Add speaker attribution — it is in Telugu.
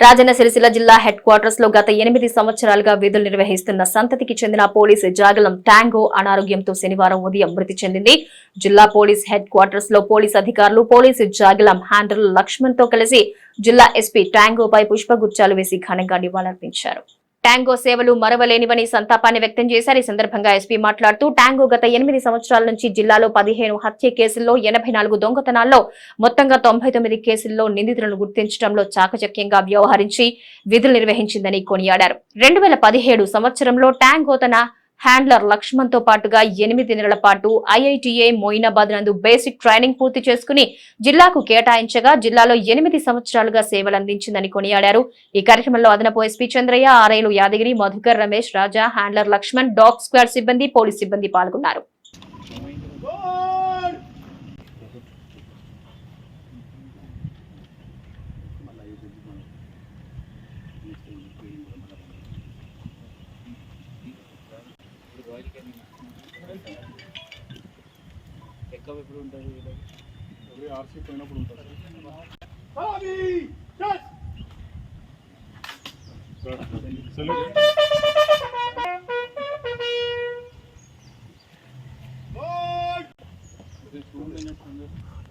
Speaker 1: రాజన్న సిరిసిల్ల జిల్లా హెడ్ క్వార్టర్స్లో గత ఎనిమిది సంవత్సరాలుగా విధులు నిర్వహిస్తున్న సంతతికి చెందిన పోలీసు జాగలం ట్యాంగో అనారోగ్యంతో శనివారం ఉదయం మృతి చెందింది. జిల్లా పోలీస్ హెడ్ క్వార్టర్స్లో పోలీస్ అధికారులు పోలీసు జాగలం హ్యాండర్ లక్ష్మణ్తో కలిసి జిల్లా ఎస్పీ ట్యాంగోపై పుష్పగుచ్చాలు వేసి ఘనంగా నివాళులర్పించారు. ట్యాంగో సేవలు మరవలేనివని సంతాపాన్ని వ్యక్తం చేశారు. ఈ సందర్భంగా ఎస్పీ మాట్లాడుతూ ట్యాంగో గత ఎనిమిది సంవత్సరాల నుంచి జిల్లాలో పదిహేను హత్య కేసుల్లో ఎనభై నాలుగు దొంగతనాల్లో మొత్తంగా తొంభై తొమ్మిది కేసుల్లో నిందితులను గుర్తించడంలో చాకచక్యంగా వ్యవహరించి విధులు నిర్వహించిందని కొనియాడారు. రెండు వేల పదిహేడు సంవత్సరంలో ట్యాంగో తన హ్యాండ్లర్ లక్ష్మణ్తో పాటుగా ఎనిమిది నెలల పాటు ఐఐటిఐ మోయినాబాద్ నందు బేసిక్ ట్రైనింగ్ పూర్తి చేసుకుని జిల్లాకు కేటాయించగా జిల్లాలో ఎనిమిది సంవత్సరాలుగా సేవలు అందించిందని కొనియాడారు. ఈ కార్యక్రమంలో అదనపు SP Chandraiah ఆర్ఐలు Yadagiri Madhukar Ramesh Raja handler Laxman dog squad సిబ్బంది పోలీస్ సిబ్బంది పాల్గొన్నారు.
Speaker 2: ఎక్కడ ఎప్పుడు ఉంటారు
Speaker 3: ఎవరి ఆర్సీ పోయినప్పుడు ఉంటారు Thank you.